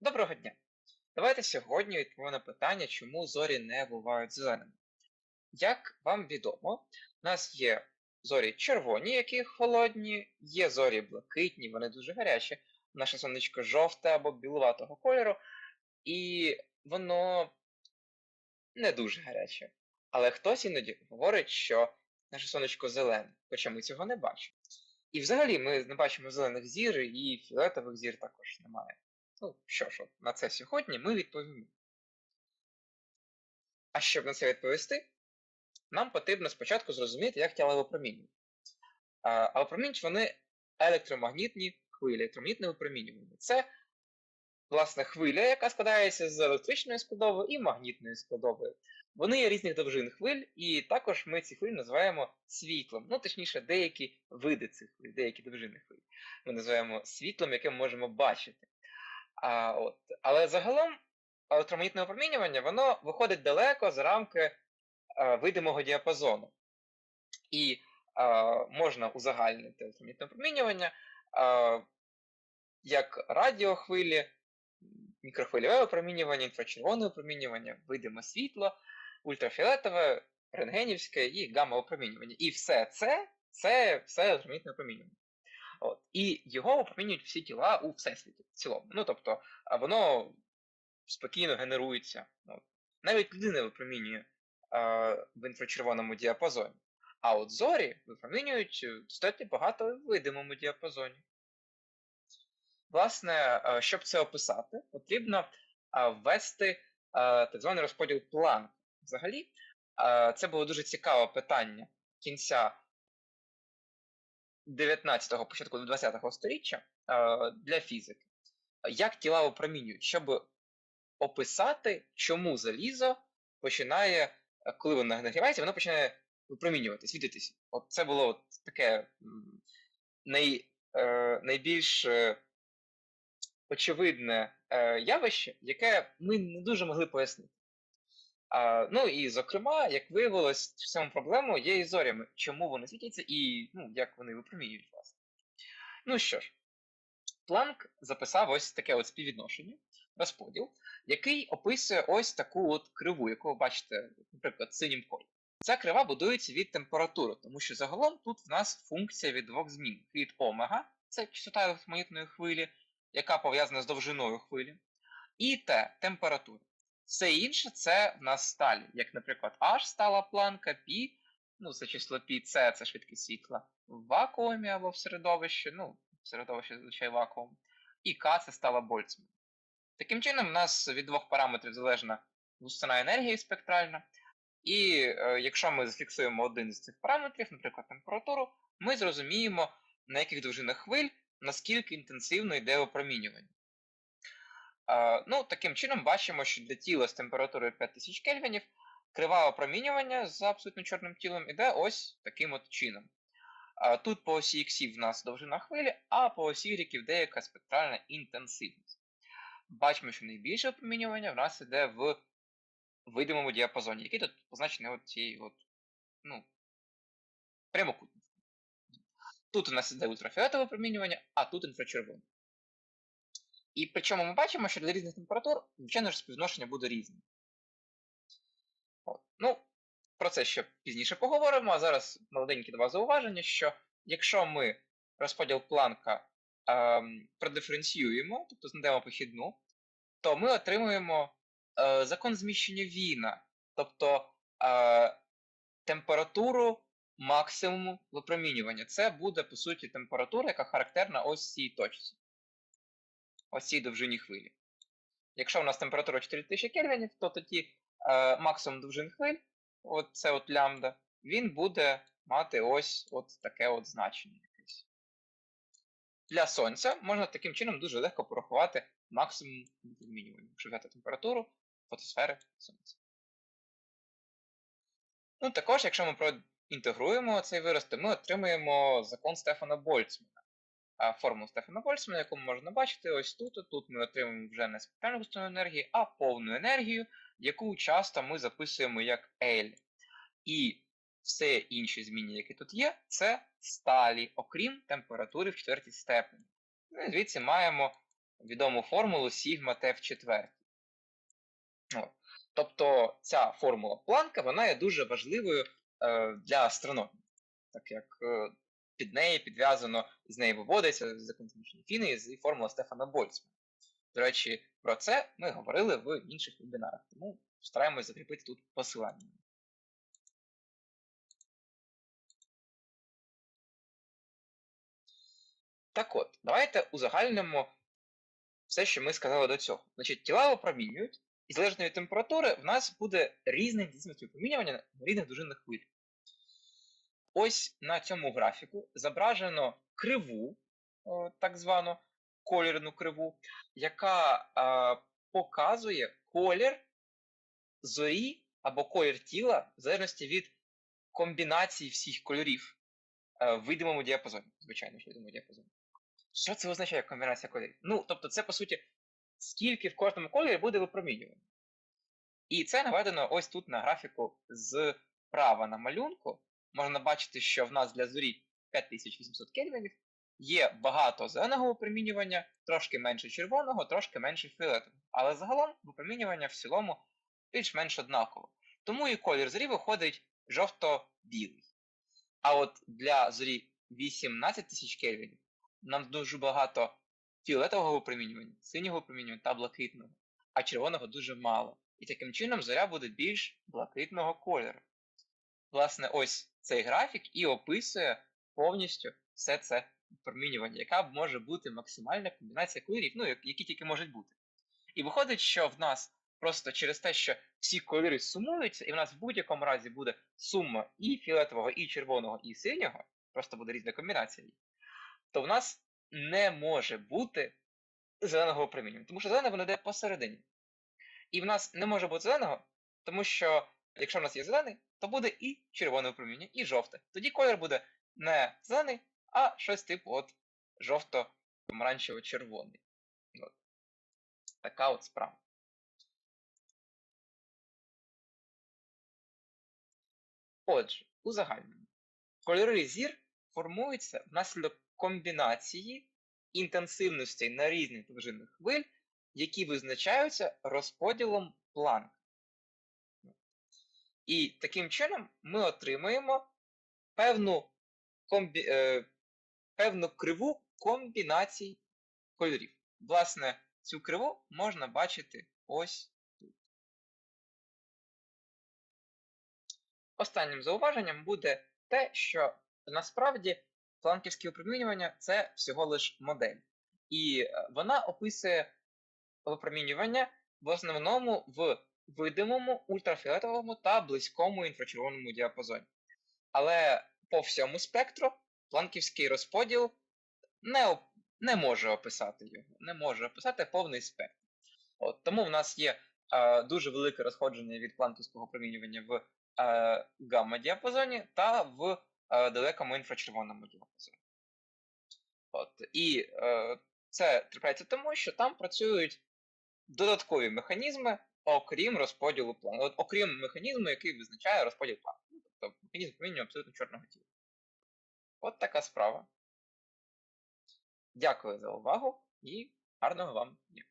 Доброго дня! Давайте сьогодні відповімо на питання, чому зорі не бувають зеленими. Як вам відомо, у нас є зорі червоні, які холодні, є зорі блакитні, вони дуже гарячі. Наше сонечко жовте або білуватого кольору, і воно не дуже гаряче. Але хтось іноді говорить, що наше сонечко зелене, хоча ми цього не бачимо. І взагалі ми не бачимо зелених зір, і фіолетових зір також немає. Ну, що ж, на це сьогодні ми відповімо. А щоб на це відповісти, нам потрібно спочатку зрозуміти, як тіла випромінюють. А, випромінюють вони електромагнітні хвилі, електромагнітне випромінювання. Це, власне, хвиля, яка складається з електричної складової і магнітної складової. Вони є різних довжин хвиль, і також ми ці хвилі називаємо світлом. Ну, точніше, деякі види цих хвиль, деякі довжини хвиль. Ми називаємо світлом, яке ми можемо бачити. А, от. Але загалом електромагнітне опромінювання воно виходить далеко за рамки а, видимого діапазону. І а, можна узагальнити електромагнітне опромінювання а, як радіохвилі, мікрохвильове опромінювання, інфрачервоне опромінювання, видиме світло, ультрафіолетове, рентгенівське і гамма-опромінювання. І все це це все електромагнітне опромінювання. От. І його опромінюють всі тіла у всесвіті в цілому. Ну, тобто, воно спокійно генерується. От. Навіть людина випромінює а, в інфрачервоному діапазоні. А от зорі випромінюють достатньо багато в видимому діапазоні. Власне, щоб це описати, потрібно ввести так званий розподіл Планка. Взагалі, це було дуже цікаве питання кінця 19-го, початку 20-го сторіччя для фізики. Як тіла опромінюють, щоб описати, чому залізо починає, коли воно нагрівається, воно починає випромінювати, світитися. От це було от таке най, е, найбільш е, очевидне е, явище, яке ми не дуже могли пояснити. А, Ну і зокрема, як виявилось, в цьому проблему є і зорями, чому вони світяться і ну, як вони випромінюють власне. Ну що ж, Планк записав ось таке от співвідношення, розподіл, який описує ось таку от криву, яку ви бачите, наприклад, синім кольором. Ця крива будується від температури, тому що загалом тут в нас функція від двох змін. Від омега, це частота електромагнітної хвилі, яка пов'язана з довжиною хвилі, і Т температура. Все інше це в нас сталі, як, наприклад, H стала планка, π, ну, це число π, це, це швидкість світла в вакуумі або в середовищі, ну, в середовищі зазвичай вакуум, і К це стала Больцман. Таким чином, у нас від двох параметрів залежна густина енергії спектральна. І е, якщо ми зафіксуємо один з цих параметрів, наприклад, температуру, ми зрозуміємо, на яких довжинах хвиль, наскільки інтенсивно йде опромінювання. Е, ну, Таким чином бачимо, що для тіла з температурою 5000 кельвінів крива опромінювання з абсолютно чорним тілом іде ось таким от чином. Е, тут по осі X в нас довжина хвилі, а по осі Y деяка спектральна інтенсивність. Бачимо, що найбільше опромінювання в нас йде в видимому діапазоні, який тут позначений от цією от, ну, прямокутністю. Тут у нас іде ультрафіолетове випромінювання, а тут інфрачервоне. І причому ми бачимо, що для різних температур, звичайно ж, співвідношення буде різним. Ну, про це ще пізніше поговоримо, а зараз молоденькі два зауваження, що якщо ми розподіл планка ем, продиференціюємо, тобто знайдемо похідну, то ми отримуємо е, закон зміщення Віна, тобто е, температуру максимуму випромінювання. Це буде, по суті, температура, яка характерна ось цій точці. Ось цій довжині хвилі. Якщо у нас температура 4000 кельвінів, то тоді е, максимум довжин хвиль, от це от лямбда, він буде мати ось от таке от значення. якесь. Для сонця можна таким чином дуже легко порахувати максимум випромінювання, якщо взяти температуру фотосфери сонця. Ну, також, якщо ми проінтегруємо цей вираз, то ми отримуємо закон Стефана Больцмана. Формулу Стефана Больцмана, яку можна бачити ось тут. Тут ми отримуємо вже не спектральну густину енергії, а повну енергію, яку часто ми записуємо як L. І все інші зміни, які тут є, це сталі, окрім температури в четвертій степені. Ну і звідси маємо відому формулу сігма Т в четвертій. Тобто ця формула Планка вона є дуже важливою е, для астрономії, так як е, під неї підв'язано, з неї виводиться закон змішання фіни і формула Стефана Больцмана. До речі, про це ми говорили в інших вебінарах, тому стараємось закріпити тут посилання. Так от, давайте узагальнимо все, що ми сказали до цього. Значить, тіла опромінюють, і залежно від температури, в нас буде різна інтенсивність випромінювання на різних довжинних хвиль. Ось на цьому графіку зображено криву, так звану колірну криву, яка показує колір зорі або колір тіла в залежності від комбінації всіх кольорів в видимому діапазоні. Звичайно, в видимому діапазоні. Що це означає комбінація кольорів? Ну, тобто, це, по суті, скільки в кожному кольорі буде випромінювання. І це наведено ось тут на графіку зправа на малюнку. Можна бачити, що в нас для зорі 5800 кельвінів є багато зеленого випромінювання, трошки менше червоного, трошки менше фіолетового. Але загалом випромінювання в цілому більш-менш однаково. Тому і колір зорі виходить жовто-білий. А от для зорі 18 тисяч кельвінів нам дуже багато фіолетового випромінювання, синього випромінювання та блакитного, а червоного дуже мало. І таким чином зоря буде більш блакитного кольору. Власне, ось цей графік і описує повністю все це випромінювання, яка може бути максимальна комбінація кольорів, ну, які тільки можуть бути. І виходить, що в нас просто через те, що всі кольори сумуються, і в нас в будь-якому разі буде сума і фіолетового, і червоного, і синього, просто буде різна комбінація, то в нас не може бути зеленого випромінювання, тому що зелене воно йде посередині. І в нас не може бути зеленого, тому що якщо в нас є зелений, то буде і червоне випромінювання, і жовте. Тоді колір буде не зелений, а щось типу от жовто-помаранчево-червоний. От. Така от справа. Отже, узагальнення. Кольори зір формуються внаслідок комбінації інтенсивностей на різних довжинних хвиль, які визначаються розподілом Планка. І таким чином ми отримуємо певну, комбі... е... певну криву комбінацій кольорів. Власне, цю криву можна бачити ось тут. Останнім зауваженням буде те, що насправді планківське випромінювання це всього лиш модель. І вона описує випромінювання в основному в видимому, ультрафіолетовому та близькому інфрачервоному діапазоні. Але по всьому спектру планківський розподіл не не може описати його, не може описати повний спектр. От, Тому в нас є е, дуже велике розходження від планківського промінювання в е, гамма-діапазоні та в е, далекому інфрачервоному діапазоні. От, І е, це трапляється тому, що там працюють додаткові механізми, окрім розподілу плану. От, окрім механізму, який визначає розподіл плану. Ну, тобто механізм промінювання абсолютно чорного тіла. От така справа. Дякую за увагу і гарного вам дня.